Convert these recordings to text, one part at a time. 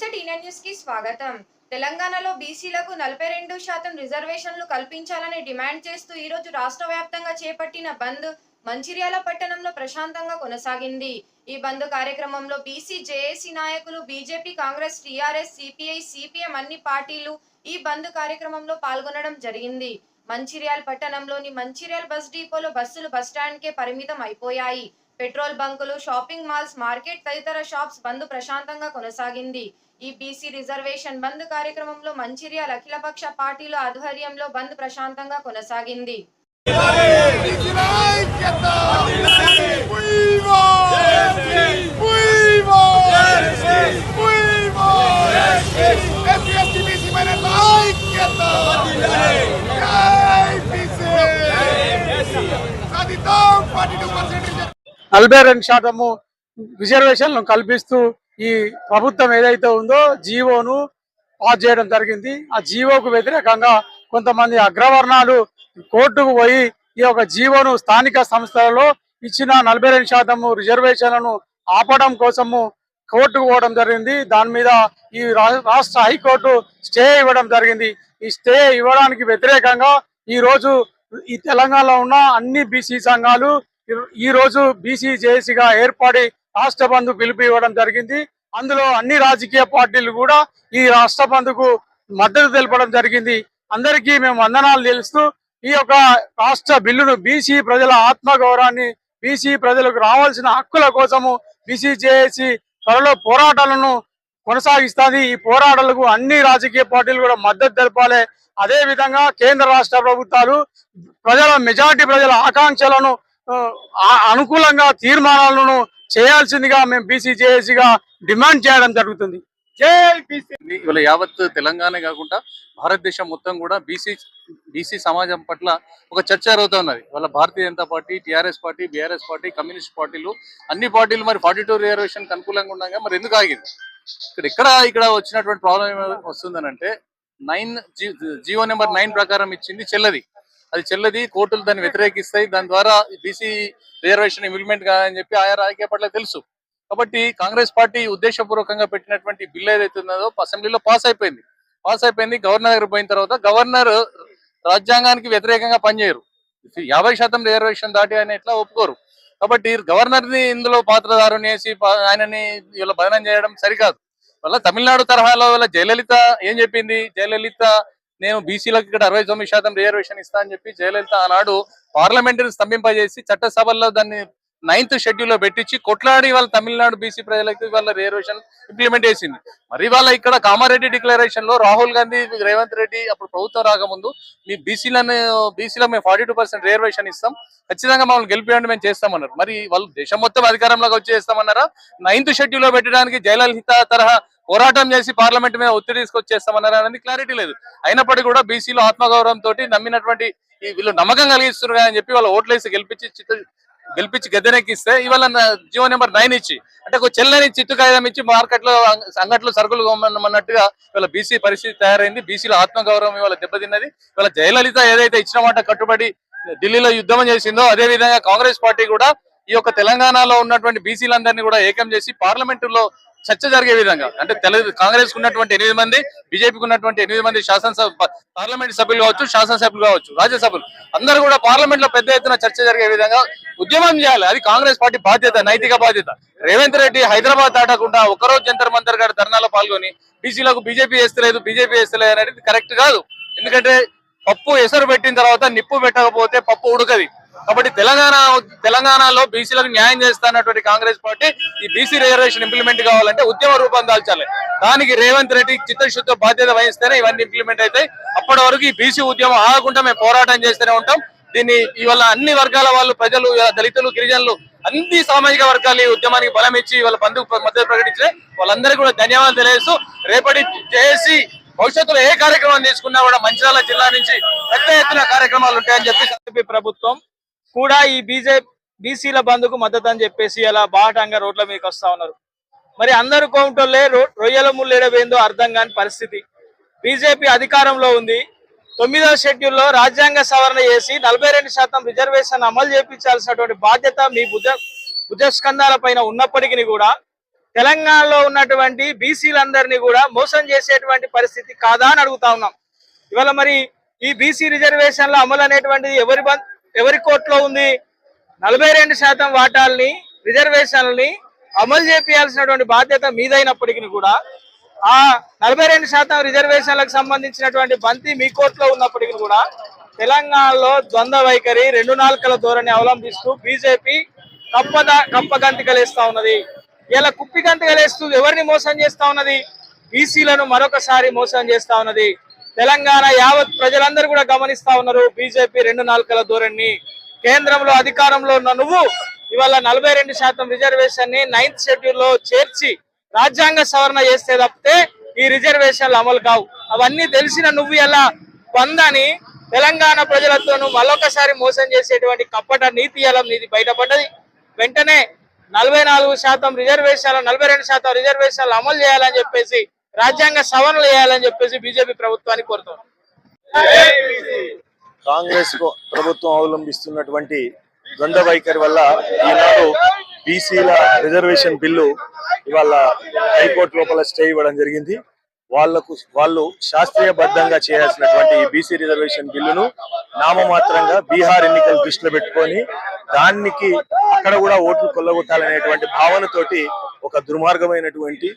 నమస్తే టీఎన్ న్యూస్కి స్వాగతం. తెలంగాణలో బీసీలకు నలభై రెండు శాతం రిజర్వేషన్లు కల్పించాలని డిమాండ్ చేస్తూ ఈ రోజు రాష్ట్ర వ్యాప్తంగా చేపట్టిన బంద్ మంచిర్యాల పట్టణంలో ప్రశాంతంగా కొనసాగింది. ఈ బంద్ కార్యక్రమంలో బీసీ జేఏసీ నాయకులు BJP Congress TRS CPI CPM అన్ని పార్టీలు ఈ బంద్ కార్యక్రమంలో పాల్గొనడం జరిగింది. మంచిర్యాల పట్టణంలోని మంచిర్యాల బస్ డిపోలో బస్సులు బస్టాండ్కే పరిమితం అయిపోయాయి. పెట్రోల్ బంకులు షాపింగ్ మాల్స్ మార్కెట్ తదితర షాప్స్ బంద్ ప్రశాంతంగా కొనసాగింది. ఈ బీసీ రిజర్వేషన్ బంద్ కార్యక్రమంలో మంచిర్యాల అఖిలపక్ష పార్టీల ఆధ్వర్యంలో బంద్ ప్రశాంతంగా కొనసాగింది. నలభై రెండు శాతము రిజర్వేషన్లు కల్పిస్తూ ఈ ప్రభుత్వం ఏదైతే ఉందో జీవోను పాస్ చేయడం జరిగింది. ఆ జీవోకు వ్యతిరేకంగా కొంతమంది అగ్రవర్ణాలు కోర్టుకు పోయి ఈ యొక్క జీవోను స్థానిక సంస్థలలో ఇచ్చిన నలభై రెండు శాతము రిజర్వేషన్లను ఆపడం కోసము కోర్టుకు పోవడం జరిగింది. దాని మీద ఈ రా- రాష్ట్ర హైకోర్టు స్టే ఇవ్వడం జరిగింది. ఈ స్టే ఇవ్వడానికి వ్యతిరేకంగా ఈ రోజు ఈ తెలంగాణలో ఉన్న అన్ని బీసీ సంఘాలు ఈ- ఈ రోజు బీసీ జేఏసీగా ఏర్పడి రాష్ట్ర బంధు పిలుపు ఇవ్వడం జరిగింది. అందులో అన్ని రాజకీయ పార్టీలు కూడా ఈ రాష్ట్ర బంధుకు మద్దతు తెలపడం జరిగింది. అందరికీ మేము వందనాలు తెలుస్తూ ఈ యొక్క రాష్ట్ర బిల్లును బీసీ ప్రజల ఆత్మగౌరవాన్ని బీసీ ప్రజలకు రావాల్సిన హక్కుల కోసము బీసీ చేసి త్వరలో పోరాటాలను కొనసాగిస్తుంది. ఈ పోరాటాలకు అన్ని రాజకీయ పార్టీలు కూడా మద్దతు తెలపాలి. అదే విధంగా కేంద్ర రాష్ట్ర ప్రభుత్వాలు ప్రజల మెజారిటీ ప్రజల ఆకాంక్షలను అనుకూలంగా తీర్మానాలను చేయాల్సిందిగా మేము బీసీ గా డిమాండ్ చేయడం జరుగుతుంది. ఇవాళ యావత్ తెలంగాణ కాకుండా భారతదేశం మొత్తం కూడా బీసీ బీసీ సమాజం పట్ల ఒక చర్చ జరుగుతూ ఉన్నది. వాళ్ళ Bharatiya Janata party TRS party BRS party communist పార్టీలు అన్ని పార్టీలు మరి ఫార్టీ టూ రిజర్వేషన్కి అనుకూలంగా ఉండగా మరి ఎందుకు ఆగింది? ఇక్కడ ఇక్కడ ఇక్కడ వచ్చినటువంటి ప్రాబ్లం వస్తుందనంటే నైన్ జియో నెంబర్ నైన్ ప్రకారం ఇచ్చింది చెల్లది. అది చెల్లది కోర్టులు దాన్ని వ్యతిరేకిస్తాయి. దాని ద్వారా బీసీ రిజర్వేషన్ ఇంప్లిమెంట్ కాదని చెప్పి ఆయా రాజకీయ పార్టీలకు తెలుసు. కాబట్టి కాంగ్రెస్ పార్టీ ఉద్దేశపూర్వకంగా పెట్టినటువంటి బిల్ ఏదైతే ఉన్నదో అసెంబ్లీలో పాస్ అయిపోయింది. పాస్ అయిపోయింది గవర్నర్ దగ్గర పోయిన తర్వాత గవర్నర్ రాజ్యాంగానికి వ్యతిరేకంగా పనిచేయరు. యాభై శాతం రిజర్వేషన్ దాటి ఆయన ఎట్లా ఒప్పుకోరు? కాబట్టి గవర్నర్ని ఇందులో పాత్రదారుని వేసి ఆయనని ఇలా బదనం చేయడం సరికాదు. వాళ్ళ తమిళనాడు తరహాలో వీళ్ళ జయలలిత ఏం చెప్పింది? జయలలిత నేను బీసీలకు ఇక్కడ అరవై తొమ్మిది శాతం రిజర్వేషన్ ఇస్తా అని చెప్పి జయలలిత ఆనాడు పార్లమెంట్ స్తంభింపజేసి చట్టసభల్లో దాన్ని నైన్త్ షెడ్యూల్లో పెట్టించి కొట్లాడి వాళ్ళ తమిళనాడు బీసీ ప్రజలకు వాళ్ళ రిజర్వేషన్ ఇంప్లిమెంట్ చేసింది. మరి వాళ్ళ ఇక్కడ కామారెడ్డి డిక్లరేషన్లో రాహుల్ గాంధీ రేవంత్ రెడ్డి అప్పుడు ప్రభుత్వం రాకముందు మీ బీసీలను బీసీలో మేము ఫార్టీ టూ పర్సెంట్ రిజర్వేషన్ ఇస్తాం. ఖచ్చితంగా మమ్మల్ని గెలిపియండి మేము చేస్తామన్నారు. మరి వాళ్ళు దేశం మొత్తం అధికారంలోకి వచ్చి చేస్తామన్నారా? నైన్త్ షెడ్యూల్లో పెట్టడానికి జయలలిత తరహా పోరాటం చేసి పార్లమెంట్ మీద ఒత్తిడి తీసుకొచ్చేస్తామన్నారు అనేది క్లారిటీ లేదు. అయినప్పటికీ కూడా బీసీలు ఆత్మగౌరవం తోటి నమ్మినటువంటి వీళ్ళు నమ్మకం కలిగిస్తున్నారు అని చెప్పి వాళ్ళ ఓట్లేసి గెలిపించి గెలిపించి గద్దెనెక్కిస్తే ఇవాళ జియో నెంబర్ నైన్ ఇచ్చి అంటే ఒక చెల్లని చిట్టు కాగితం ఇచ్చి మార్కెట్లో అంగ- అంగట్లో సరుకులు కొమ్మన్నట్టుగా ఇవాళ బీసీ పరిస్థితి తయారైంది. బీసీల ఆత్మగౌరవం ఇవాళ దెబ్బతిన్నది. ఇవాళ జయలలిత ఏదైతే ఇచ్చిన మాట కట్టుబడి ఢిల్లీలో యుద్ధం చేసిందో అదే విధంగా కాంగ్రెస్ పార్టీ కూడా ఈ యొక్క తెలంగాణలో ఉన్నటువంటి బీసీలందరినీ కూడా ఏకం చేసి పార్లమెంటులో చర్చ జరిగే విధంగా. అంటే తెలుగు కాంగ్రెస్ ఉన్నటువంటి ఎనిమిది మంది బీజేపీకి ఉన్నటువంటి ఎనిమిది మంది శాసనసభ పార్లమెంట్ సభ్యులు కావచ్చు శాసనసభ్యులు కావచ్చు రాజ్యసభలు. అందరూ కూడా పార్లమెంట్లో పెద్ద ఎత్తున చర్చ జరిగే విధంగా ఉద్యమం చేయాలి. అది కాంగ్రెస్ పార్టీ బాధ్యత నైతిక బాధ్యత. రేవంత్ రెడ్డి హైదరాబాద్ దాటకుండా ఒకరోజు జంతర్ మంతర్ గారి ధర్నాలో పాల్గొని బీసీలకు బీజేపీ వేస్తలేదు బీజేపీ వేస్తలేదు అనేది కరెక్ట్ కాదు. ఎందుకంటే పప్పు ఎసరు పెట్టిన తర్వాత నిప్పు పెట్టకపోతే పప్పు ఉడకది. కాబట్టి తెలంగాణ తెలంగాణలో బీసీలకు న్యాయం చేస్తున్నటువంటి కాంగ్రెస్ పార్టీ ఈ బీసీ రిజర్వేషన్ ఇంప్లిమెంట్ కావాలంటే ఉద్యమ రూపం దాల్చాలి. దానికి రేవంత్ రెడ్డి చిత్తశుద్ధ బాధ్యత వహిస్తేనే ఇవన్నీ ఇంప్లిమెంట్ అవుతాయి. అప్పటి వరకు ఈ బీసీ ఉద్యమం ఆగకుండా మేము పోరాటం చేస్తూనే ఉంటాం. దీన్ని ఇవాళ అన్ని వర్గాల వాళ్ళు ప్రజలు దళితులు గిరిజనులు అన్ని సామాజిక వర్గాలు ఈ ఉద్యమానికి బలం ఇచ్చి వాళ్ళ బంధుకు మద్దతు ప్రకటించే వాళ్ళందరికీ కూడా ధన్యవాదాలు తెలియజేస్తూ రేపటి చేసి భవిష్యత్తులో ఏ కార్యక్రమం తీసుకున్నా కూడా మంచిర్యాల జిల్లా నుంచి పెద్ద ఎత్తున కార్యక్రమాలు ఉంటాయని చెప్పి ప్రభుత్వం కూడా ఈ బీజేపీ బీసీల బంధుకు మద్దతు అని చెప్పేసి అలా బాహటంగా రోడ్ల మీదకి వస్తా ఉన్నారు. మరి అందరు కౌంటర్లే రొయ్యల ముళ్ళు ఎడబోయిందో అర్థం కాని పరిస్థితి. బీజేపీ అధికారంలో ఉంది. తొమ్మిదవ షెడ్యూల్లో రాజ్యాంగ సవరణ చేసి నలభై రెండు శాతం రిజర్వేషన్ అమలు చేపించాల్సినటువంటి బాధ్యత మీ భుజ భుజస్కంధాల పైన ఉన్నప్పటికీ కూడా తెలంగాణలో ఉన్నటువంటి బీసీలందరినీ కూడా మోసం చేసేటువంటి పరిస్థితి కాదా అని అడుగుతా ఉన్నాం. ఇవాళ మరి ఈ బీసీ రిజర్వేషన్ల అమలు అనేటువంటిది ఎవరి బం- ఎవరి కోర్టులో ఉంది. నలభై రెండు శాతం వాటాల్ని రిజర్వేషన్లని అమలు చేయాల్సినటువంటి బాధ్యత మీదైనప్పటికీ కూడా ఆ నలభై రెండు శాతం రిజర్వేషన్లకు సంబంధించినటువంటి బంతి మీ కోర్టులో ఉన్నప్పటికీ కూడా తెలంగాణలో ద్వంద్వ వైఖరి రెండు నాలుకల ధోరణి అవలంబిస్తూ బీజేపీ కప్పద కప్పగంతికలేస్తా ఉన్నది. ఇలా కుప్పి గంతికలేస్తూ ఎవరిని మోసం చేస్తా ఉన్నది? బీసీలను మరొకసారి మోసం చేస్తా ఉన్నది. తెలంగాణ యావత్ ప్రజలందరూ కూడా గమనిస్తా ఉన్నారు. బీజేపీ రెండు నాలుకల ధోరణి. కేంద్రంలో అధికారంలో ఉన్న నువ్వు ఇవాళ నలభై రెండు శాతం రిజర్వేషన్ని నైన్త్ షెడ్యూల్లో చేర్చి రాజ్యాంగ సవరణ చేస్తే తప్పితే ఈ రిజర్వేషన్లు అమలు కావు. అవన్నీ తెలిసిన నువ్వు ఎలా పొందని తెలంగాణ ప్రజలతోనూ మరొకసారి మోసం చేసేటువంటి కప్పట నీతి అలం నీది బయటపడ్డది. వెంటనే నలభై నాలుగు శాతం రిజర్వేషన్లు నలభై రెండు శాతం రిజర్వేషన్లు అమలు చేయాలని చెప్పేసి రాజ్యాంగ సవరణలు చేయాలని చెప్పేసి బీజేపీ ప్రభుత్వాన్ని కోరుతుంది కాంగ్రెస్కు ప్రభుత్వం అవలంబిస్తున్నటువంటి ద్వంద్వ వైఖరి వల్ల ఈనాడు బీసీల రిజర్వేషన్ బిల్లు ఇవాళ హైకోర్టు లోపల స్టే ఇవ్వడం జరిగింది. వాళ్ళకు వాళ్ళు శాస్త్రీయబద్ధంగా చేయాల్సినటువంటి ఈ బీసీ రిజర్వేషన్ బిల్లును నామమాత్రంగా బీహార్ ఎన్నికలు దృష్టిలో పెట్టుకొని దానికి అక్కడ కూడా ఓట్లు కొల్లగొట్టాలనేటువంటి భావనతోటి ఒక దుర్మార్గమైనటువంటి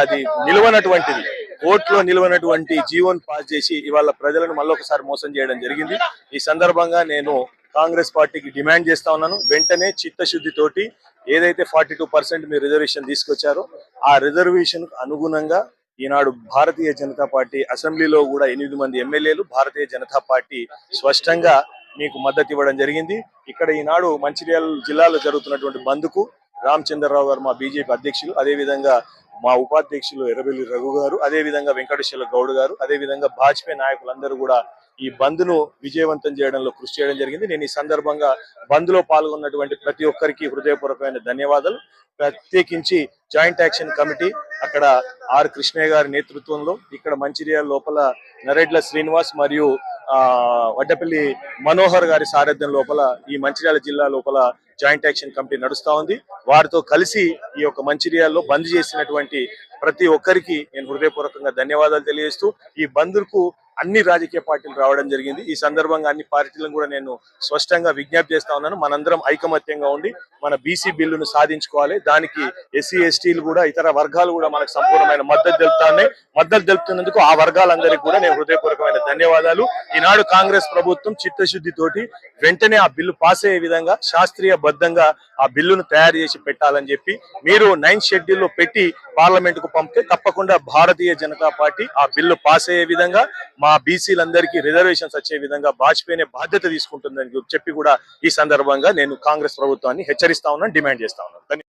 అది నిలువనటువంటిది. కోర్టులో నిలువనటువంటి జీవోన్ పాస్ చేసి ఇవాళ ప్రజలను మళ్ళొకసారి మోసం చేయడం జరిగింది. ఈ సందర్భంగా నేను కాంగ్రెస్ పార్టీకి డిమాండ్ చేస్తా ఉన్నాను. వెంటనే చిత్తశుద్ధితోటి ఏదైతే ఫార్టీ టూ పర్సెంట్ మీరు రిజర్వేషన్ తీసుకొచ్చారో ఆ రిజర్వేషన్ అనుగుణంగా ఈనాడు భారతీయ జనతా పార్టీ అసెంబ్లీలో కూడా ఎనిమిది మంది ఎమ్మెల్యేలు భారతీయ జనతా పార్టీ స్పష్టంగా మీకు మద్దతు ఇవ్వడం జరిగింది. ఇక్కడ ఈనాడు మంచిర్యాల జిల్లాలో జరుగుతున్నటువంటి బంద్కు రామచంద్రరావు గారు మా బీజేపీ అధ్యక్షులు అదేవిధంగా మా ఉపాధ్యక్షులు ఎర్రబెల్లి రఘు గారు అదేవిధంగా వెంకటేశ్వర గౌడ్ గారు అదేవిధంగా భాజపా నాయకులందరూ కూడా ఈ బంద్ను విజయవంతం చేయడంలో కృషి చేయడం జరిగింది. నేను ఈ సందర్భంగా బంద్లో పాల్గొన్నటువంటి ప్రతి ఒక్కరికి హృదయపూర్వకమైన ధన్యవాదాలు. ప్రత్యేకించి జాయింట్ యాక్షన్ కమిటీ అక్కడ ఆర్ కృష్ణయ్య గారి నేతృత్వంలో ఇక్కడ మంచిర్యాల లోపల నరేడ్ల శ్రీనివాస్ మరియు వడ్డపల్లి మనోహర్ గారి సారథ్యం లోపల ఈ మంచిర్యాల జిల్లా లోపల జాయింట్ యాక్షన్ కమిటీ నడుస్తూ ఉంది. వారితో కలిసి ఈ యొక్క మంచిర్యాలలో బంద్ చేసినటువంటి ప్రతి ఒక్కరికి నేను హృదయపూర్వకంగా ధన్యవాదాలు తెలియజేస్తూ ఈ బంద్కు అన్ని రాజకీయ పార్టీలు రావడం జరిగింది. ఈ సందర్భంగా అన్ని పార్టీలను కూడా నేను స్పష్టంగా విజ్ఞప్తి చేస్తా ఉన్నాను. మనందరం ఐకమత్యంగా ఉండి మన బీసీ బిల్లును సాధించుకోవాలి. దానికి ఎస్సీ ఎస్టీలు కూడా ఇతర వర్గాలు కూడా మనకు సంపూర్ణమైన మద్దతు తెలుపుతున్నాయి. మద్దతు తెలుపుతున్నందుకు ఆ వర్గాలందరికీ కూడా నేను హృదయపూర్వకమైన ధన్యవాదాలు. ఈనాడు కాంగ్రెస్ ప్రభుత్వం చిత్తశుద్ధి తోటి వెంటనే ఆ బిల్లు పాస్ అయ్యే విధంగా శాస్త్రీయ బద్దంగా ఆ బిల్లును తయారు చేసి పెట్టాలని చెప్పి మీరు నైన్త్ షెడ్యూల్లో పెట్టి పార్లమెంట్కు పంపితే తప్పకుండా భారతీయ జనతా పార్టీ ఆ బిల్లు పాస్ అయ్యే విధంగా మా బీసీలందరికీ రిజర్వేషన్స్ వచ్చే విధంగా వాజ్పేయినే బాధ్యత తీసుకుంటుందని చెప్పి కూడా ఈ సందర్భంగా నేను కాంగ్రెస్ ప్రభుత్వాన్ని హెచ్చరిస్తా ఉన్నాను డిమాండ్ చేస్తా ఉన్నాను.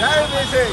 జై బీసీ.